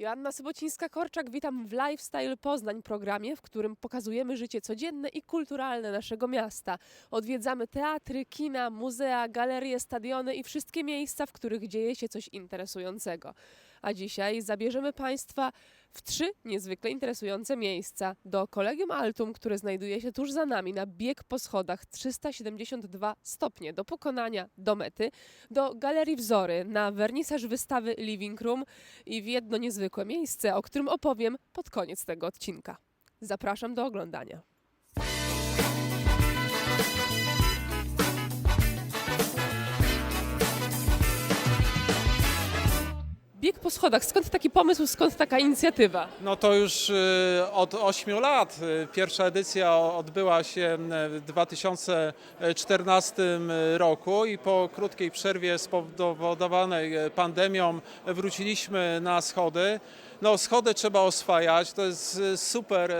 Joanna Sobocińska-Korczak, witam w Lifestyle Poznań programie, w którym pokazujemy życie codzienne i kulturalne naszego miasta. Odwiedzamy teatry, kina, muzea, galerie, stadiony i wszystkie miejsca, w których dzieje się coś interesującego. A dzisiaj zabierzemy Państwa w trzy niezwykle interesujące miejsca. Do Kolegium Altum, które znajduje się tuż za nami, na bieg po schodach 372 stopnie do pokonania do mety, do Galerii Wzory, na wernisaż wystawy Living Room i w jedno niezwykłe miejsce, o którym opowiem pod koniec tego odcinka. Zapraszam do oglądania. Bieg po schodach. Skąd taki pomysł, skąd taka inicjatywa? No to już y, od 8 lat. Y, Pierwsza edycja odbyła się w 2014 roku i po krótkiej przerwie spowodowanej e, pandemią wróciliśmy na schody. No schody trzeba oswajać, to jest super e,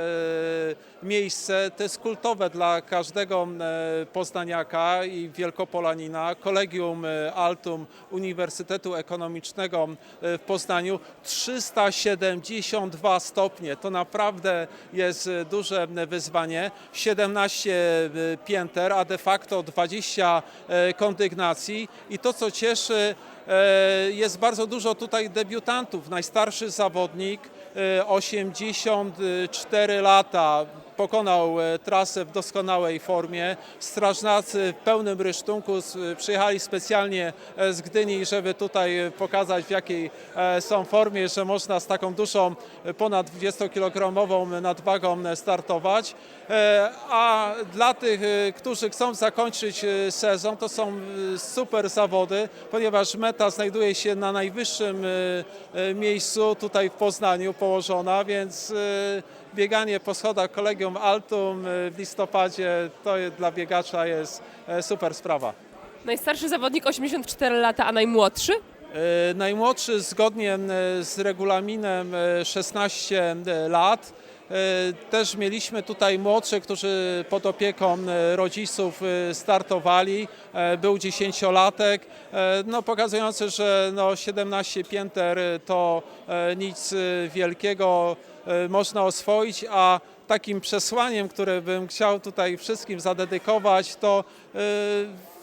miejsce, to jest kultowe dla każdego e, poznaniaka i wielkopolanina. Kolegium e, Altum Uniwersytetu Ekonomicznego e, w Poznaniu 372 stopnie. To naprawdę jest duże wyzwanie. 17 e, pięter, a de facto 20 e, kondygnacji. I to, co cieszy, jest bardzo dużo tutaj debiutantów. Najstarszy zawodnik, e, 84 lata, pokonał e, trasę w doskonałej formie. Strażnicy w pełnym rysztunku s- przyjechali specjalnie e, z Gdyni, żeby tutaj e, pokazać w jakiej e, są formie, że można z taką e, ponad 20-kilogramową nadwagą e, startować. E, A dla tych, e, którzy chcą zakończyć e, sezon, to są e, super zawody, ponieważ meta znajduje się na najwyższym e, e, miejscu tutaj w Poznaniu położona, więc e, bieganie po schodach Kolegium Altum e, w listopadzie to dla biegacza jest e, super sprawa. Najstarszy zawodnik 84 lata, a najmłodszy? E, Najmłodszy zgodnie e, z regulaminem e, 16 lat. Też mieliśmy tutaj młodszych, którzy pod opieką rodziców startowali. Był dziesięciolatek, no, pokazujący, że no, 17 pięter to nic wielkiego można oswoić, a takim przesłaniem, które bym chciał tutaj wszystkim zadedykować, to e,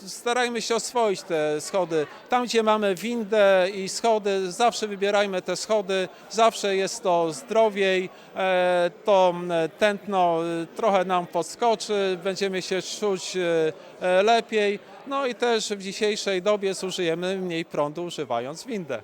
starajmy się oswoić te schody. Tam, gdzie mamy windę i schody, zawsze wybierajmy te schody, zawsze jest to zdrowiej, e, to tętno e, trochę nam podskoczy, będziemy się czuć e, e, lepiej. No i też w dzisiejszej dobie zużyjemy mniej prądu używając windę.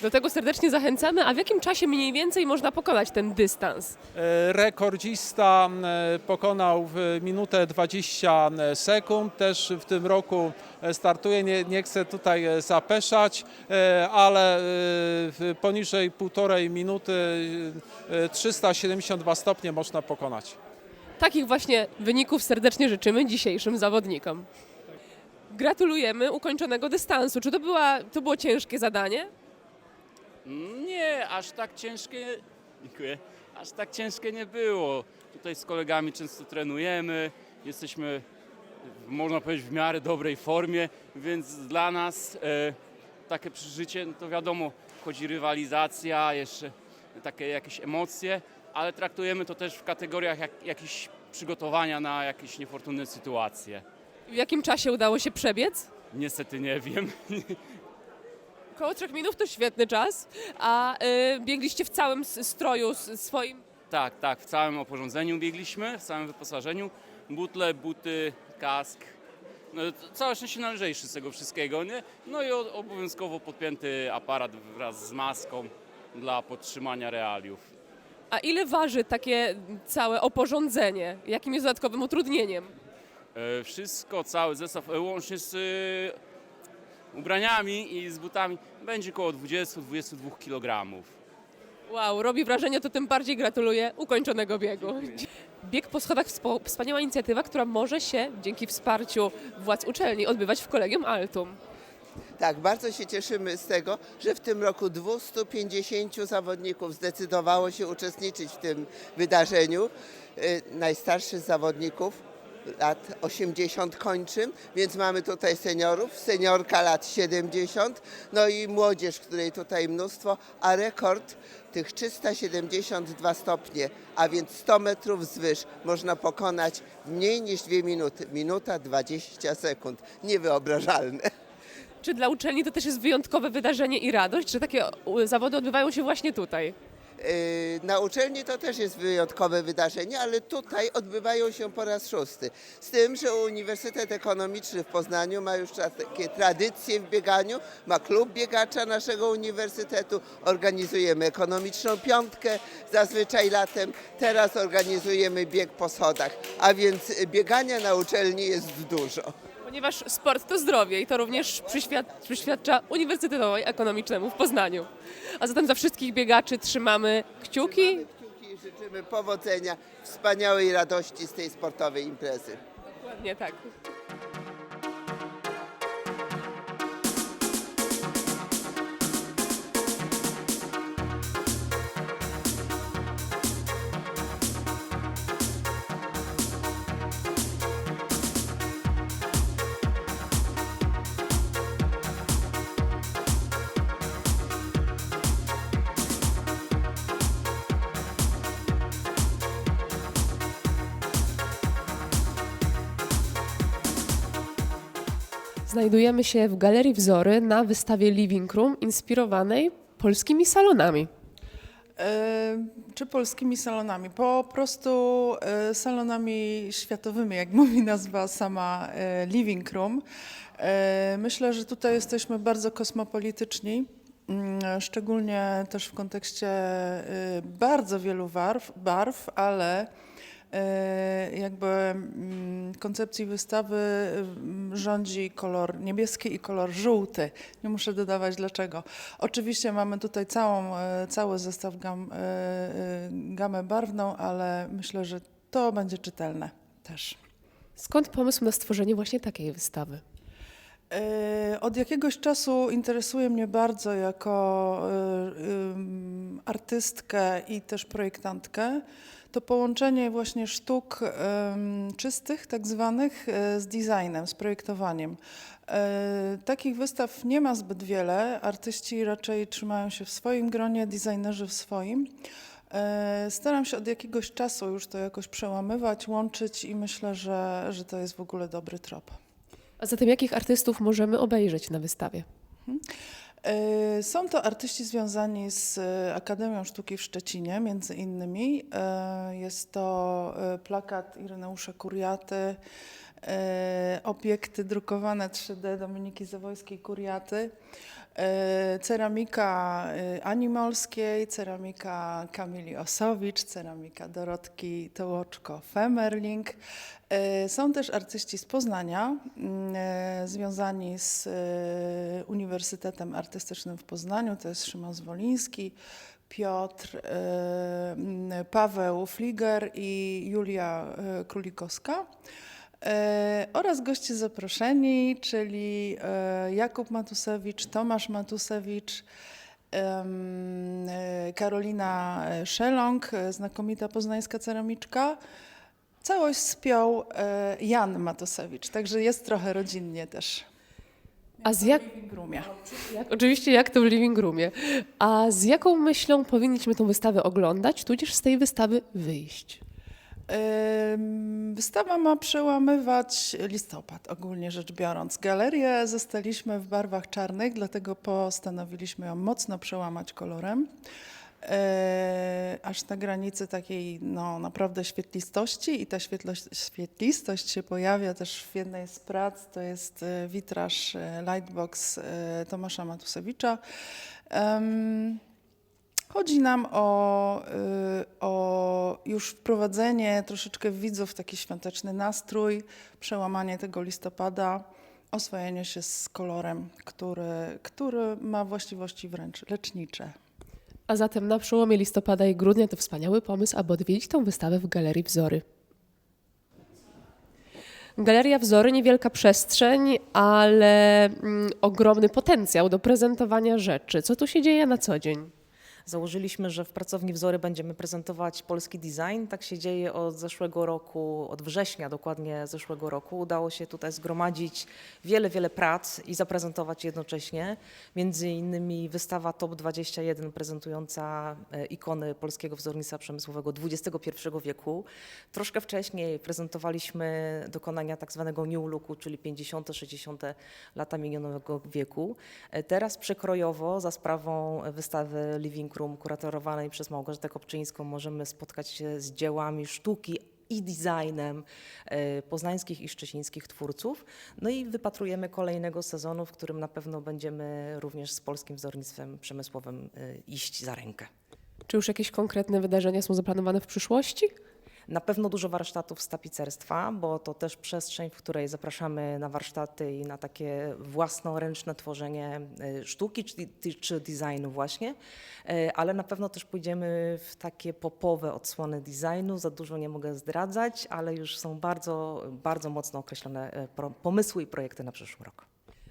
Do tego serdecznie zachęcamy. A w jakim czasie mniej więcej można pokonać ten dystans? E, Rekordzista e, pokonał w minutę 20 sekund. Też w tym roku e, startuje. Nie, nie chcę tutaj e, zapeszać, e, ale e, poniżej półtorej minuty e, 372 stopnie można pokonać. Takich właśnie wyników serdecznie życzymy dzisiejszym zawodnikom. Gratulujemy ukończonego dystansu. Czy to, była, to było ciężkie zadanie? Nie, aż tak ciężkie. Dziękuję. Aż tak ciężkie nie było. Tutaj z kolegami często trenujemy, jesteśmy, można powiedzieć, w miarę dobrej formie, więc dla nas e, takie przeżycie, no to wiadomo, wchodzi rywalizacja, jeszcze takie jakieś emocje, ale traktujemy to też w kategoriach jak, jakichś przygotowania na jakieś niefortunne sytuacje. W jakim czasie udało się przebiec? Niestety nie wiem. Około trzech minut to świetny czas. A y, biegliście w całym s- stroju s- swoim? Tak, tak, w całym oporządzeniu biegliśmy, w całym wyposażeniu. Butle, buty, kask. No, to całe szczęście należejszy z tego wszystkiego, nie? No i o- obowiązkowo podpięty aparat wraz z maską dla podtrzymania realiów. A ile waży takie całe oporządzenie? Jakim jest dodatkowym utrudnieniem? E, wszystko, cały zestaw, e, łącznie z e, ubraniami i z butami, będzie około 20-22 kg. Wow, robi wrażenie, to tym bardziej gratuluję ukończonego biegu. Bieg po schodach wspo- wspaniała inicjatywa, która może się dzięki wsparciu władz uczelni odbywać w Kolegium Altum. Tak, bardzo się cieszymy z tego, że w tym roku 250 zawodników zdecydowało się uczestniczyć w tym wydarzeniu. Y, Najstarszy z zawodników lat 80 kończy, więc mamy tutaj seniorów, seniorka lat 70, no i młodzież, której tutaj mnóstwo, a rekord tych 372 stopnie, a więc 100 metrów wzwyż można pokonać w mniej niż 2 minuty. Minuta 20 sekund. Niewyobrażalne. Czy dla uczelni to też jest wyjątkowe wydarzenie i radość, że takie zawody odbywają się właśnie tutaj? Yy, Na uczelni to też jest wyjątkowe wydarzenie, ale tutaj odbywają się po raz szósty. Z tym, że Uniwersytet Ekonomiczny w Poznaniu ma już takie tradycje w bieganiu, ma klub biegacza naszego uniwersytetu, organizujemy ekonomiczną piątkę zazwyczaj latem, teraz organizujemy bieg po schodach, a więc biegania na uczelni jest dużo. Ponieważ sport to zdrowie i to również przyświad- przyświadcza Uniwersytetowi Ekonomicznemu w Poznaniu. A zatem za wszystkich biegaczy trzymamy kciuki. Kciuki i życzymy powodzenia, wspaniałej radości z tej sportowej imprezy. Dokładnie tak. Znajdujemy się w Galerii Wzory na wystawie Living Room inspirowanej polskimi salonami. E, Czy polskimi salonami? Po prostu e, salonami światowymi, jak mówi nazwa sama e, Living Room. Myślę, że tutaj jesteśmy bardzo kosmopolityczni, mm, szczególnie też w kontekście bardzo wielu barw, barw ale jakby mm, koncepcji wystawy mm, rządzi kolor niebieski i kolor żółty. Nie muszę dodawać dlaczego. Oczywiście mamy tutaj całą, e, cały zestaw gam, e, e, gamę barwną, ale myślę, że to będzie czytelne też. Skąd pomysł na stworzenie właśnie takiej wystawy? E, Od jakiegoś czasu interesuje mnie bardzo jako e, artystkę i też projektantkę to połączenie właśnie sztuk czystych, tak zwanych, e, z designem, z projektowaniem. E, Takich wystaw nie ma zbyt wiele. Artyści raczej trzymają się w swoim gronie, designerzy w swoim. E, Staram się od jakiegoś czasu już to jakoś przełamywać, łączyć i myślę, że, że to jest w ogóle dobry trop. A zatem jakich artystów możemy obejrzeć na wystawie? E, Są to artyści związani z e, Akademią Sztuki w Szczecinie, między innymi. E, Jest to plakat Ireneusza Kuriaty, obiekty drukowane 3D Dominiki Zawojskiej-Kuriaty, e, ceramika e, Ani Molskiej, ceramika Kamili Osowicz, ceramika Dorotki Tołoczko-Femerling. E, Są też artyści z Poznania, mm, e, związani z e, Uniwersytetem Artystycznym w Poznaniu, to jest Szymon Zwoliński, Piotr, e, mm, Paweł Fliger i Julia e, Królikowska. E, Oraz goście zaproszeni, czyli e, Jakub Matusewicz, Tomasz Matusewicz, e, Karolina Szelong, znakomita poznańska ceramiczka. Całość spiął Jan Matusewicz, także jest trochę rodzinnie też. A z jak, jak, oczywiście jak to w living roomie. A z jaką myślą powinniśmy tę wystawę oglądać, tudzież z tej wystawy wyjść? Wystawa ma przełamywać listopad, ogólnie rzecz biorąc. Galerię zostaliśmy w barwach czarnych, dlatego postanowiliśmy ją mocno przełamać kolorem. E, aż na granicy takiej no, naprawdę świetlistości i ta świetlistość się pojawia też w jednej z prac, to jest e, witraż e, Lightbox e, Tomasza Matusewicza. Chodzi nam o, y, o już wprowadzenie troszeczkę widzów w taki świąteczny nastrój, przełamanie tego listopada, oswojenie się z kolorem, który, który ma właściwości wręcz lecznicze. A zatem na przełomie listopada i grudnia to wspaniały pomysł, aby odwiedzić tę wystawę w Galerii Wzory. Galeria Wzory, niewielka przestrzeń, ale mm, ogromny potencjał do prezentowania rzeczy. Co tu się dzieje na co dzień? Założyliśmy, że w pracowni Wzory będziemy prezentować polski design. Tak się dzieje od zeszłego roku, od września dokładnie zeszłego roku. Udało się tutaj zgromadzić wiele, wiele prac i zaprezentować jednocześnie. Między innymi wystawa Top 21 prezentująca e, ikony polskiego wzornictwa przemysłowego XXI wieku. Troszkę wcześniej prezentowaliśmy dokonania tak zwanego new looku, czyli 50., 60. lata minionego wieku. E, Teraz przekrojowo za sprawą wystawy Living Room kuratorowanej przez Małgorzatę Kopczyńską możemy spotkać się z dziełami sztuki i designem e, poznańskich i szczecińskich twórców. No i wypatrujemy kolejnego sezonu, w którym na pewno będziemy również z polskim wzornictwem przemysłowym e, iść za rękę. Czy już jakieś konkretne wydarzenia są zaplanowane w przyszłości? Na pewno dużo warsztatów z tapicerstwa, bo to też przestrzeń, w której zapraszamy na warsztaty i na takie własnoręczne tworzenie y, sztuki czy, czy designu właśnie, Y, ale na pewno też pójdziemy w takie popowe odsłony designu. Za dużo nie mogę zdradzać, ale już są bardzo, bardzo mocno określone pro- pomysły i projekty na przyszły rok.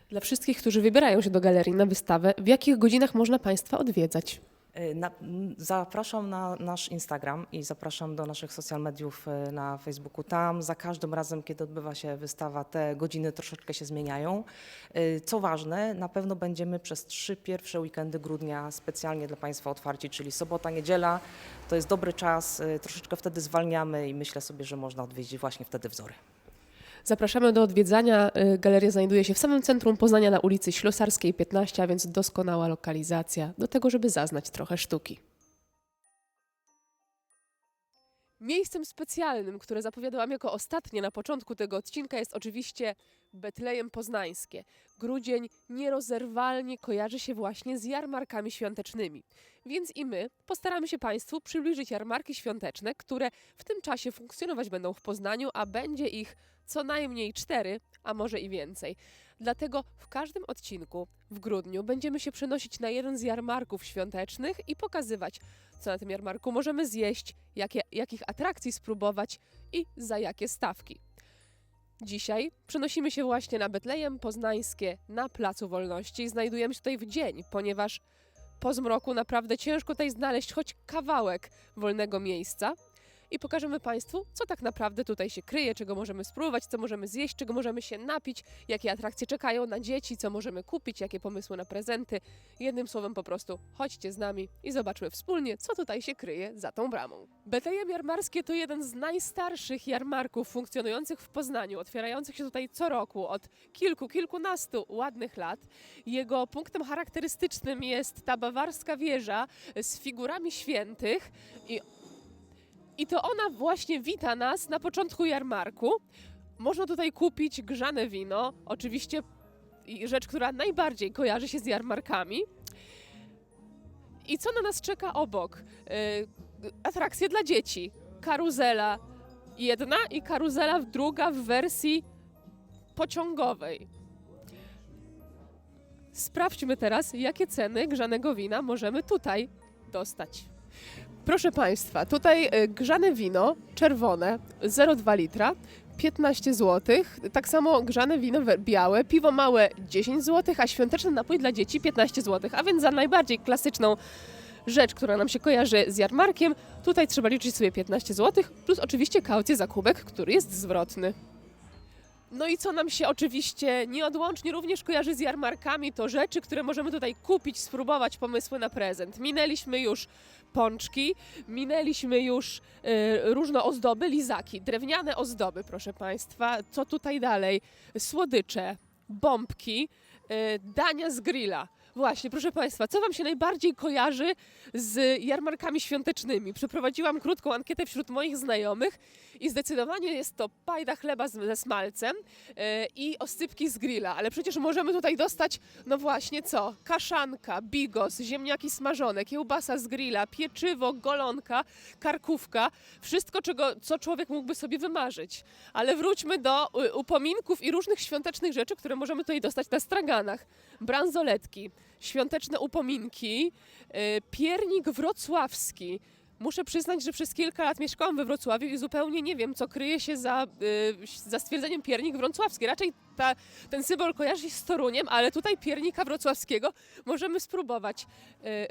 Dla wszystkich, którzy wybierają się do galerii na wystawę, w jakich godzinach można Państwa odwiedzać? Y, Na, zapraszam na nasz Instagram i zapraszam do naszych social mediów y, na Facebooku. Tam za każdym razem, kiedy odbywa się wystawa, te godziny troszeczkę się zmieniają. Y, Co ważne, na pewno będziemy przez trzy pierwsze weekendy grudnia specjalnie dla Państwa otwarci, czyli sobota, niedziela. To jest dobry czas, troszeczkę wtedy zwalniamy i myślę sobie, że można odwiedzić właśnie wtedy wzory. Zapraszamy do odwiedzania. Y, Galeria znajduje się w samym centrum Poznania na ulicy Ślusarskiej 15, a więc doskonała lokalizacja do tego, żeby zaznać trochę sztuki. Miejscem specjalnym, które zapowiadałam jako ostatnie na początku tego odcinka, jest oczywiście Betlejem Poznańskie. Grudzień nierozerwalnie kojarzy się właśnie z jarmarkami świątecznymi. Więc i my postaramy się Państwu przybliżyć jarmarki świąteczne, które w tym czasie funkcjonować będą w Poznaniu, a będzie ich co najmniej cztery, a może i więcej. Dlatego w każdym odcinku w grudniu będziemy się przenosić na jeden z jarmarków świątecznych i pokazywać, co na tym jarmarku możemy zjeść, jakie, jakich atrakcji spróbować i za jakie stawki. Dzisiaj przenosimy się właśnie na Betlejem Poznańskie na Placu Wolności. Znajdujemy się tutaj w dzień, ponieważ po zmroku naprawdę ciężko tutaj znaleźć choć kawałek wolnego miejsca. I pokażemy Państwu, co tak naprawdę tutaj się kryje, czego możemy spróbować, co możemy zjeść, czego możemy się napić, jakie atrakcje czekają na dzieci, co możemy kupić, jakie pomysły na prezenty. Jednym słowem po prostu chodźcie z nami i zobaczmy wspólnie, co tutaj się kryje za tą bramą. Betlejem Jarmarskie to jeden z najstarszych jarmarków funkcjonujących w Poznaniu, otwierających się tutaj co roku od kilku, kilkunastu ładnych lat. Jego punktem charakterystycznym jest ta bawarska wieża z figurami świętych i i to ona właśnie wita nas na początku jarmarku. Można tutaj kupić grzane wino, oczywiście rzecz, która najbardziej kojarzy się z jarmarkami. I co na nas czeka obok? Yy, atrakcje dla dzieci. Karuzela jedna i karuzela druga w wersji pociągowej. Sprawdźmy teraz, jakie ceny grzanego wina możemy tutaj dostać. Proszę Państwa, tutaj y, grzane wino czerwone 0,2 litra 15 zł. Tak samo grzane wino białe, piwo małe 10 zł, a świąteczny napój dla dzieci 15 zł. A więc za najbardziej klasyczną rzecz, która nam się kojarzy z jarmarkiem, tutaj trzeba liczyć sobie 15 zł, plus oczywiście kaucję za kubek, który jest zwrotny. No i co nam się oczywiście nieodłącznie również kojarzy z jarmarkami, to rzeczy, które możemy tutaj kupić, spróbować, pomysły na prezent. Minęliśmy już pączki, minęliśmy już y, różne ozdoby, lizaki, drewniane ozdoby, proszę Państwa. Co tutaj dalej? Słodycze, bombki, y, dania z grilla. Właśnie, proszę Państwa, co Wam się najbardziej kojarzy z jarmarkami świątecznymi? Przeprowadziłam krótką ankietę wśród moich znajomych i zdecydowanie jest to pajda chleba ze smalcem e, i oscypki z grilla, ale przecież możemy tutaj dostać, no właśnie co, kaszanka, bigos, ziemniaki smażone, kiełbasa z grilla, pieczywo, golonka, karkówka, wszystko, czego, co człowiek mógłby sobie wymarzyć. Ale wróćmy do y, upominków i różnych świątecznych rzeczy, które możemy tutaj dostać na straganach. Bransoletki, świąteczne upominki, y, piernik wrocławski, Muszę przyznać, że przez kilka lat mieszkałam we Wrocławiu i zupełnie nie wiem, co kryje się za, y, za stwierdzeniem piernik wrocławski. Raczej ta, ten symbol kojarzy się z Toruniem, ale tutaj piernika wrocławskiego możemy spróbować.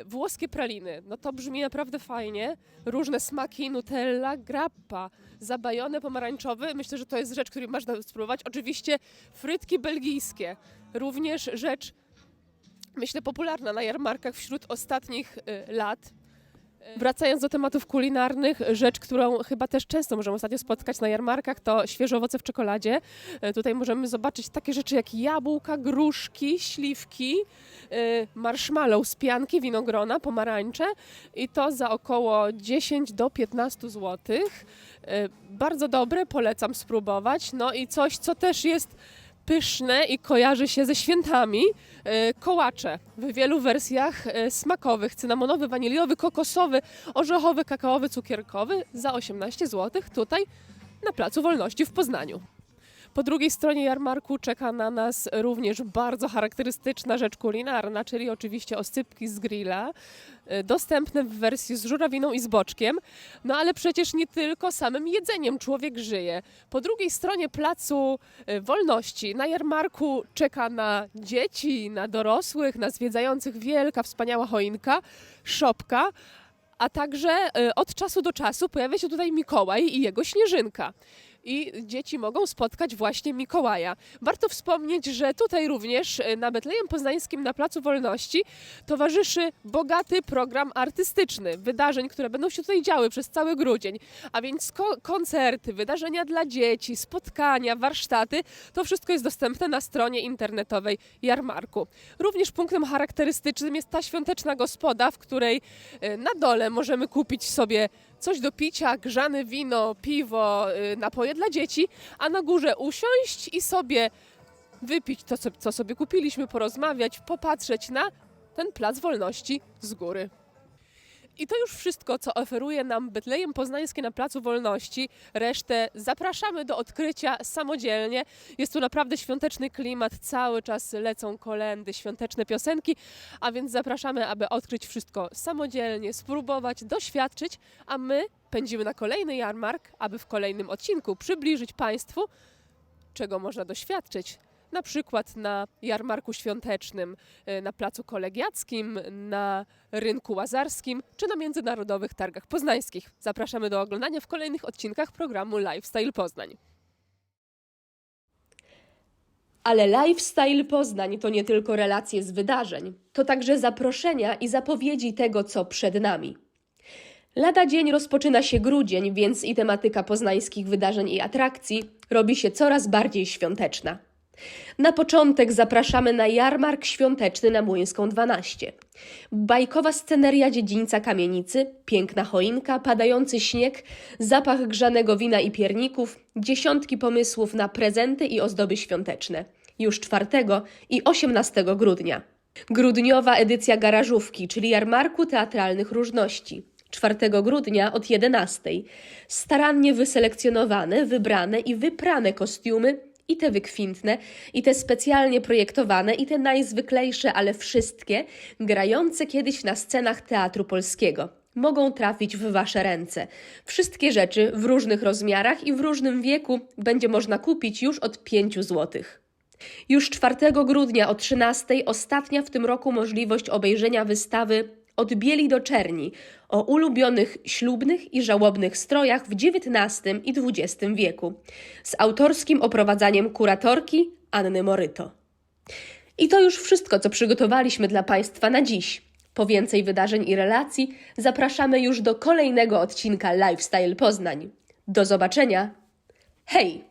Y, włoskie praliny, no to brzmi naprawdę fajnie. Różne smaki, nutella, grappa, zabajone pomarańczowy. Myślę, że to jest rzecz, której można spróbować. Oczywiście frytki belgijskie, również rzecz, myślę, popularna na jarmarkach wśród ostatnich y, lat. Wracając do tematów kulinarnych, rzecz, którą chyba też często możemy ostatnio spotkać na jarmarkach, to świeże owoce w czekoladzie. E, Tutaj możemy zobaczyć takie rzeczy jak jabłka, gruszki, śliwki, e, marshmallow z pianki, winogrona, pomarańcze i to za około 10 do 15 zł. Bardzo dobre, polecam spróbować. No i coś, co też jest pyszne i kojarzy się ze świętami. E, Kołacze w wielu wersjach e, smakowych, cynamonowy, waniliowy, kokosowy, orzechowy, kakaowy, cukierkowy za 18 zł tutaj na Placu Wolności w Poznaniu. Po drugiej stronie jarmarku czeka na nas również bardzo charakterystyczna rzecz kulinarna, czyli oczywiście osypki z grilla, e, dostępne w wersji z żurawiną i z boczkiem. No ale przecież nie tylko samym jedzeniem człowiek żyje. Po drugiej stronie Placu e, Wolności na jarmarku czeka na dzieci, na dorosłych, na zwiedzających wielka, wspaniała choinka, szopka, a także e, od czasu do czasu pojawia się tutaj Mikołaj i jego śnieżynka. I dzieci mogą spotkać właśnie Mikołaja. Warto wspomnieć, że tutaj również e, na Betlejem Poznańskim na Placu Wolności towarzyszy bogaty program artystyczny, wydarzeń, które będą się tutaj działy przez cały grudzień. A więc ko- koncerty, wydarzenia dla dzieci, spotkania, warsztaty, to wszystko jest dostępne na stronie internetowej jarmarku. Również punktem charakterystycznym jest ta świąteczna gospoda, w której e, na dole możemy kupić sobie coś do picia, grzane wino, piwo, y, napoje dla dzieci, a na górze usiąść i sobie wypić to, co, co sobie kupiliśmy, porozmawiać, popatrzeć na ten plac wolności z góry. I to już wszystko, co oferuje nam Betlejem Poznańskie na Placu Wolności. Resztę zapraszamy do odkrycia samodzielnie. Jest tu naprawdę świąteczny klimat, cały czas lecą kolendy, świąteczne piosenki, a więc zapraszamy, aby odkryć wszystko samodzielnie, spróbować, doświadczyć, a my pędzimy na kolejny jarmark, aby w kolejnym odcinku przybliżyć Państwu, czego można doświadczyć. Na przykład na jarmarku świątecznym, y, na Placu Kolegiackim, na Rynku Łazarskim czy na Międzynarodowych Targach Poznańskich. Zapraszamy do oglądania w kolejnych odcinkach programu Lifestyle Poznań. Ale Lifestyle Poznań to nie tylko relacje z wydarzeń, to także zaproszenia i zapowiedzi tego, co przed nami. Lada dzień rozpoczyna się grudzień, więc i tematyka poznańskich wydarzeń i atrakcji robi się coraz bardziej świąteczna. Na początek zapraszamy na jarmark świąteczny na Młyńską 12. Bajkowa sceneria dziedzińca kamienicy, piękna choinka, padający śnieg, zapach grzanego wina i pierników, dziesiątki pomysłów na prezenty i ozdoby świąteczne. Już 4 i 18 grudnia. Grudniowa edycja garażówki, czyli jarmarku teatralnych różności. 4 grudnia od 11. Starannie wyselekcjonowane, wybrane i wyprane kostiumy i te wykwintne, i te specjalnie projektowane, i te najzwyklejsze, ale wszystkie, grające kiedyś na scenach Teatru Polskiego. Mogą trafić w Wasze ręce. Wszystkie rzeczy w różnych rozmiarach i w różnym wieku będzie można kupić już od 5 zł. Już 4 grudnia o 13 ostatnia w tym roku możliwość obejrzenia wystawy Od bieli do czerni o ulubionych ślubnych i żałobnych strojach w XIX i XX wieku z autorskim oprowadzaniem kuratorki Anny Moryto. I to już wszystko, co przygotowaliśmy dla Państwa na dziś. Po więcej wydarzeń i relacji zapraszamy już do kolejnego odcinka Lifestyle Poznań. Do zobaczenia. Hej!